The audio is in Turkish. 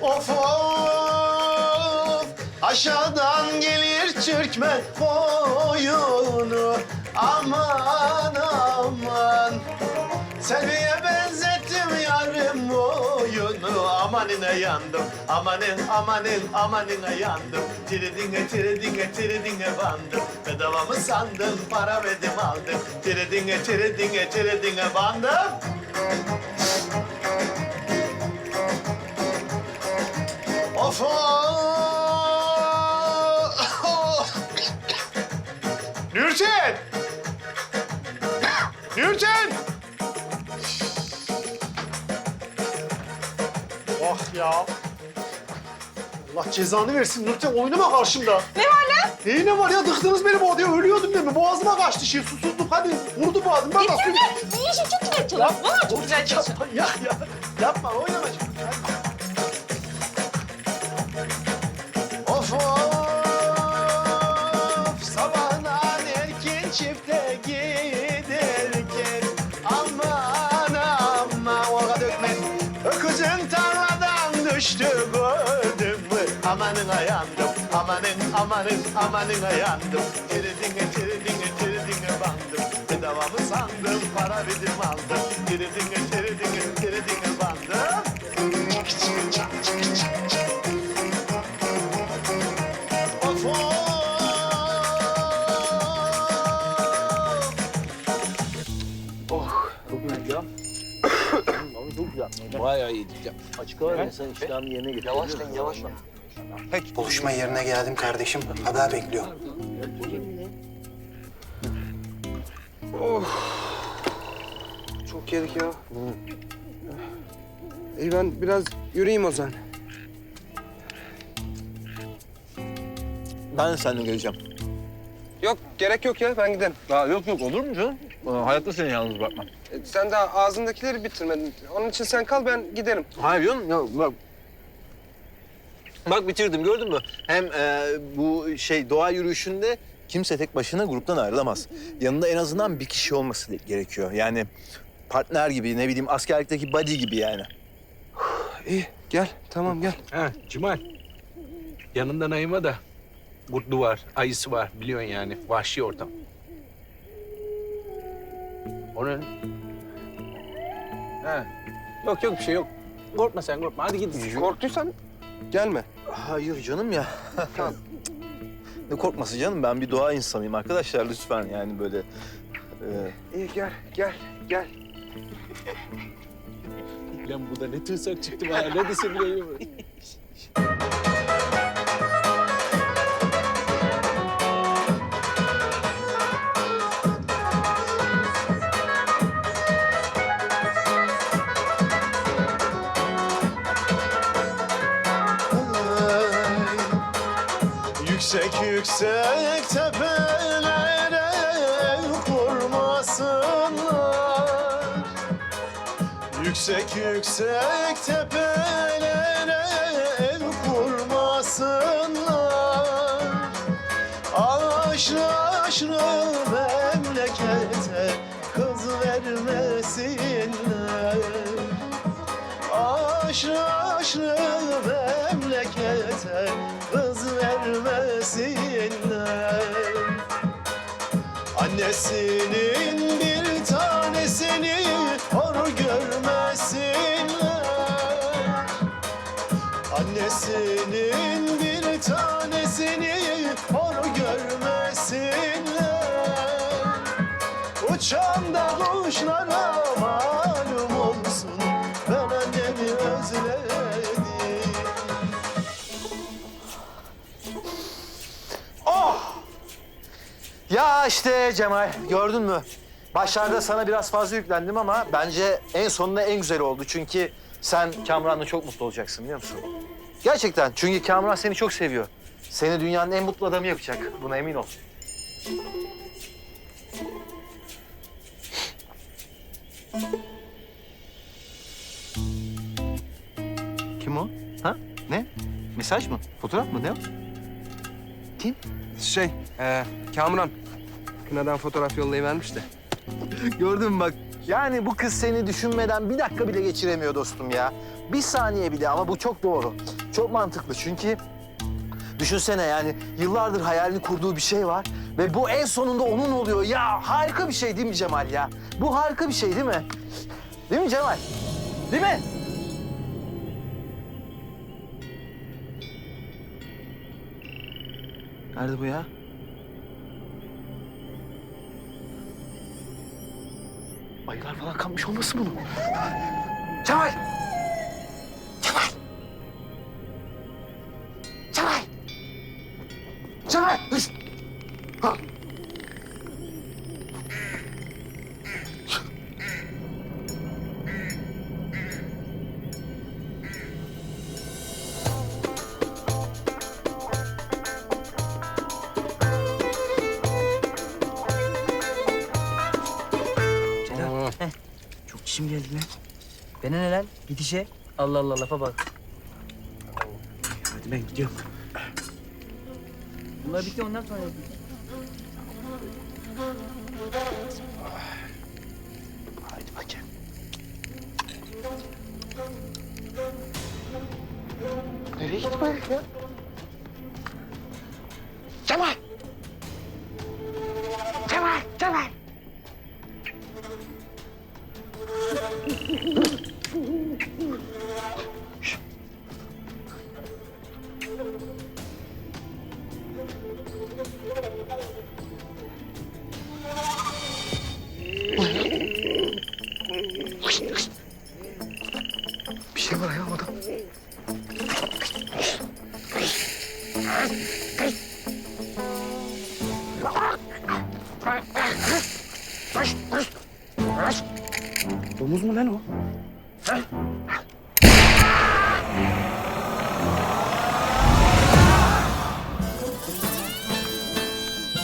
Of of. Aşağıdan gelir Türkmen koyunu aman aman. Selvi'ye benzettim yarım oyunu amanına yandım. Amanın amanın amanına yandım. Tiridine tiridine tiridine bandım. Bedava mı sandın para verdim aldım. Tiridine tiridine tiridine bandım Of of! Nurten! Nurten! Ah ya. Allah cezanı versin Nurten oynama karşımda. Ne var lan? Neyi ne var ya dıktınız beni bu odaya ölüyordum değil mi? Boğazıma kaçtı şey susuzluk hadi vurdu boğazım. Ben nasıl... İyi işin çok güzel çalıyor. Valla çok güzel çalıyor. Yapma ya ya. Yapma oynama şimdi. Of of sabahdan erken çifte giderken aman aman oga dökme öküzün tarladan düştü gördün mü amanına yandım amanın amanın amanına yandım tiridine tiridine tiridine bandım. Bedava mı sandım para verdim aldım. Tiridine tiridine tiridine bandım. Of. Of Bayağı iyiydik ya. Açık hava insan iştahını yerine getiriyor. Yavaş lan lan. Buluşma yerine geldim kardeşim. Haber bekliyorum. Çok yedik ya. İyi ben biraz yürüyeyim o zaman. Ben seninle geleceğim. Yok gerek yok ya ben giderim. Ya yok yok olur mu canım? Ee, Hayatta seni yalnız bırakmam. E, Sen daha ağzındakileri bitirmedin. Onun için sen kal ben giderim. Hayır canım ya bak. Bak bitirdim gördün mü? Hem e, bu şey doğa yürüyüşünde kimse tek başına gruptan ayrılamaz. Yanında en azından bir kişi olması gerekiyor. Yani partner gibi ne bileyim askerlikteki buddy gibi yani. İyi gel tamam gel. Ha Cemal. Yanında Naima da kurtlu var, ayısı var biliyorsun yani. Vahşi ortam. O ne? Ha. Yok yok bir şey yok. Korkma sen korkma. Hadi git. Korktuysan gelme. Hayır canım ya. ne korkması canım ben bir doğa insanıyım arkadaşlar lütfen yani böyle. e, İyi gel gel gel. Lan bu da ne tırsak çıktı bana. Ne dese bile Yüksek yüksek tepelere kurmasınlar Yüksek yüksek tepelere Aşrı aşrı memlekete kız vermesinler Annesinin bir tanesini hor görmesinler Annesinin bir tanesini hor görmesinler Uçan da kuşlara malum işte Cemal gördün mü? Başlarda sana biraz fazla yüklendim ama bence en sonunda en güzel oldu. Çünkü sen Kamran'la çok mutlu olacaksın biliyor musun? Gerçekten çünkü Kamran seni çok seviyor. Seni dünyanın en mutlu adamı yapacak. Buna emin ol. Kim o? Ha? Ne? Mesaj mı? Fotoğraf mı? Ne o? Kim? Şey e, Kamuran. Kınadan fotoğraf yollayıvermiş de. Gördün mü bak Yani bu kız seni düşünmeden bir dakika bile geçiremiyor dostum ya. Bir saniye bile ama bu çok doğru. Çok mantıklı çünkü düşünsene yani yıllardır hayalini kurduğu bir şey var. Ve bu en sonunda onun oluyor. Ya harika bir şey değil mi Cemal ya? Bu harika bir şey değil mi? Değil mi Cemal? Değil mi? Nerede bu ya? Ayılar falan kalmış olmasın bunun? Cemal! Cemal! Cemal! Cemal! Ha! Bana ne lan? Git işe. Allah Allah lafa bak. Hadi ben gidiyorum. Bunlar bitti ondan sonra yapayım. Haydi bakayım. Nereye gitti bu herif ya? Cemal! Cemal! Cemal! Bir şey var ya orada. Domuz mu lan o? Ha?